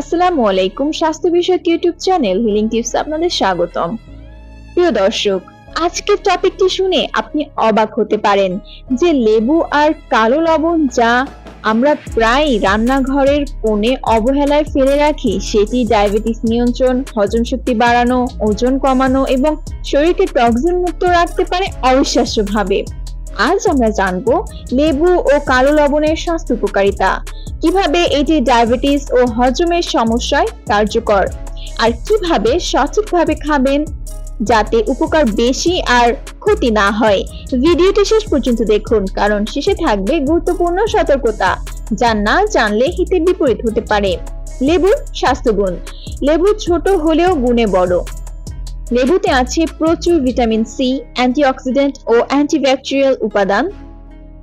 আসসালামু আলাইকুম স্বাস্থ্য বিষয়ক ইউটিউব চ্যানেল হিলিং টিপস আপনাদের স্বাগতম। প্রিয় দর্শক, আজকের টপিকটি শুনে আপনি অবাক হতে পারেন যে লেবু আর কালো লবণ যা আমরা প্রায় রান্নাঘরের কোণে অবহেলায় ফেলে রাখি, সেটি ডায়াবেটিস নিয়ন্ত্রণ, হজম শক্তি বাড়ানো, ওজন কমানো এবং শরীরকে টক্সিন মুক্ত রাখতে পারে অবিশ্বাস্যভাবে। আজ আমরা জানব লেবু ও কালো লবণের স্বাস্থ্য উপকারিতা। কীভাবে এটি ডায়াবেটিস ও হজমের সমস্যায় কার্যকর? আর কীভাবে সঠিকভাবে খাবেন? যাতে উপকার বেশি আর ক্ষতি না হয়। ভিডিওটি শেষ পর্যন্ত দেখুন, কারণ শেষে থাকবে গুরুত্বপূর্ণ সতর্কতা, যা না জানলে হিতে বিপরীত হতে পারে। লেবুর স্বাস্থ্যগুণ, লেবু ছোট হলেও গুণে বড়। লেবুতে আছে প্রচুর ভিটামিন সি, অ্যান্টিঅক্সিডেন্ট ও অ্যান্টিব্যাকটেরিয়াল উপাদান।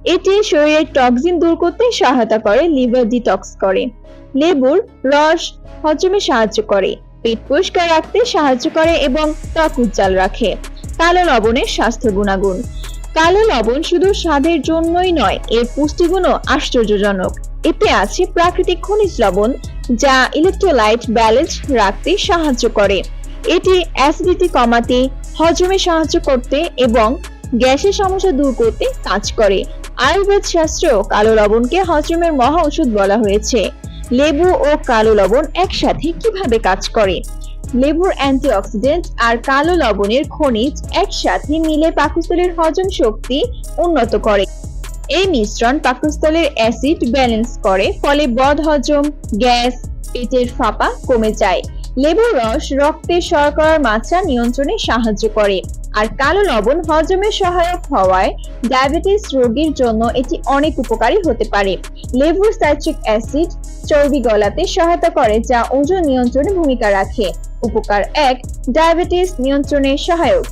এটি শরীরের টক্সিন দূর করতে সহায়তা করে, লিভার ডিটক্স করে। লেবুর রস হজমে সাহায্য করে, পেট পরিষ্কার রাখতে সাহায্য করে এবং ত্বক উজ্জ্বল রাখে। কালো লবণের স্বাস্থ্য গুণাগুণ। কালো লবণ শুধু স্বাদের জন্যই নয়, এর পুষ্টিগুণও আশ্চর্যজনক। এতে আছে প্রাকৃতিক খনিজ লবণ, যা ইলেকট্রোলাইট ব্যালেন্স রাখতে সাহায্য করে। এটি অ্যাসিডিটি কমাতে, হজমে সাহায্য করতে এবং গ্যাসের সমস্যা দূর করতে কাজ করে। আয়ুর্বেদ শাস্ত্র কালো লবণকে হজমের মহা ওষুধ বলা হয়েছে। লেবু ও কালো লবণ একসাথে কীভাবে কাজ করে? লেবুর অ্যান্টিঅক্সিডেন্ট আর কালো লবণের খনিজ একসাথে মিলে পাকস্থলীর হজম শক্তি উন্নত করে। এই মিশ্রণ পাকস্থলীর অ্যাসিড ব্যালেন্স করে, ফলে বদ হজম, গ্যাস, পেটের ফাঁপা কমে যায়। লেবুর রস রক্তে শর্করার মাত্রা নিয়ন্ত্রণে সাহায্য করে। আর কালো লবণ হজমে সহায়ক হওয়ায় ডায়াবেটিস রোগীর জন্য এটি অনেক উপকারী হতে পারে। লেবুর সাইট্রিক অ্যাসিড চর্বি গলাতে সহায়তা করে, যা ওজন নিয়ন্ত্রণে ভূমিকা রাখে। উপকার এক, ডায়াবেটিস নিয়ন্ত্রণে সহায়ক।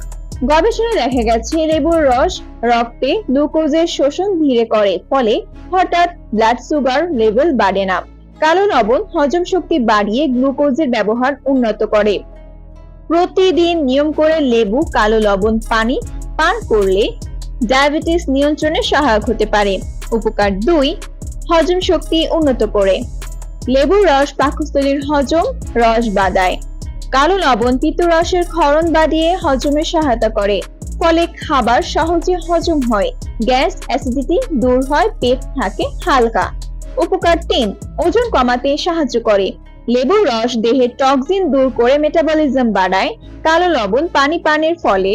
গবেষণায় দেখা গেছে, লেবুর রস রক্তে গ্লুকোজের শোষণ ধীরে করে, ফলে হঠাৎ ব্লাড সুগার লেভেল বাড়ে না। কালো লবণ হজম শক্তি বাড়িয়ে গ্লুকোজের ব্যবহার উন্নত করে। প্রতিদিন নিয়ম করে লেবু, কালো লবণ, পানি পান করলে ডায়াবেটিস নিয়ন্ত্রণে সহায়ক হতে পারে। উপকার দুই, হজম শক্তি উন্নত করে। লেবুর রস পাকস্থলীর হজম রস বাড়ায়। কালো লবণ পিত্তরসের ক্ষরণ বাড়িয়ে হজমে সহায়তা করে। ফলে খাবার সহজে হজম হয়, গ্যাস অ্যাসিডিটি দূর হয়, পেট থাকে হালকা। উপকার তিন, ওজন কমাতে সাহায্য করে। লেবুর রস দেহের টক্সিন দূর করে মেটাবলিজম বাড়ায়, কালো লবণ পানি পানের ফলে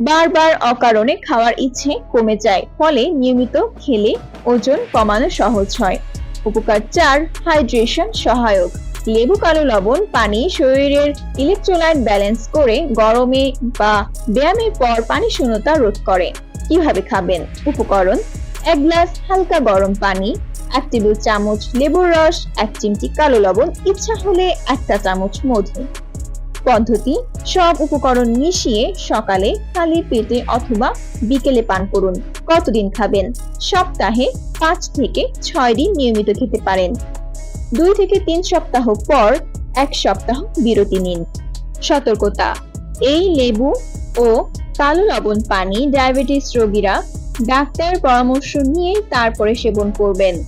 বারবার অকারণে খাওয়ার ইচ্ছে কমে যায়, ফলে নিয়মিত খেলে ওজন কমানো সহজ হয়। উপকার চার, হাইড্রেশন সহায়ক। লেবু, কালো লবণ, পানি শরীরের ইলেকট্রোলাইট ব্যালেন্স করে গরমে বা ব্যায়ামের পর পানি শূন্যতা রোধ করে। কীভাবে খাবেন? উপকরণ, এক গ্লাস হালকা গরম পানি এক টেবিল চামচ লেবুর রস, এক চিমটি কালো লবণ, ইচ্ছা হলে একটা চামচ মধু। পদ্ধতি, সব উপকরণ মিশিয়ে সকালে খালি পেটে অথবা বিকেলে পান করুন। কতদিন খাবেন? সপ্তাহে পাঁচ থেকে ছয় দিন নিয়মিত খেতে পারেন। দুই থেকে তিন সপ্তাহ পর এক সপ্তাহ বিরতি নিন। সতর্কতা, এই লেবু ও কালো লবণ পানি ডায়াবেটিস রোগীরা ডাক্তার পরামর্শ নিয়ে তারপরে সেবন করবেন।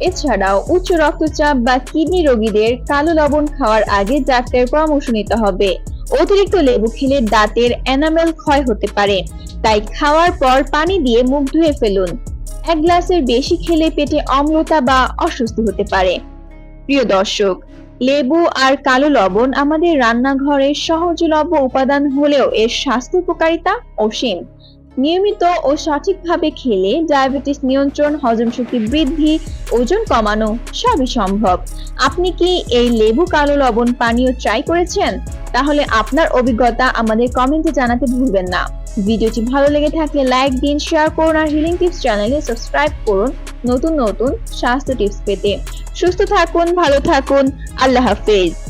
এছাড়াও উচ্চ রক্তচাপ বা কিডনি রোগীদের কালো লবণ খাওয়ার আগে ডাক্তারের পরামর্শ নিতে হবে। অতিরিক্ত লেবু খেলে দাঁতের এনামেল ক্ষয় হতে পারে। তাই খাওয়ার পর পানি দিয়ে মুখ ধুয়ে ফেলুন। এক গ্লাসের বেশি খেলে পেটে অম্লতা বা অস্বস্তি হতে পারে। প্রিয় দর্শক, লেবু আর কালো লবণ আমাদের রান্নাঘরের সহজলভ্য উপাদান হলেও এর স্বাস্থ্য উপকারিতা অসীম। নিয়মিত ও সঠিকভাবে খেলে ডায়াবেটিস নিয়ন্ত্রণ, হজম শক্তি বৃদ্ধি, ওজন কমানো সবই সম্ভব। আপনি কি এই লেবু, কালো লবণ পানীয় ট্রাই করেছেন? তাহলে আপনার অভিজ্ঞতা আমাদের কমেন্টে জানাতে ভুলবেন না। ভিডিওটি ভালো লেগে থাকলে লাইক দিন শেয়ার করুন আর হিলিং টিপস চ্যানেলে সাবস্ক্রাইব করুন নতুন নতুন স্বাস্থ্য টিপস পেতে। সুস্থ থাকুন, ভালো থাকুন, আল্লাহ হাফেজ।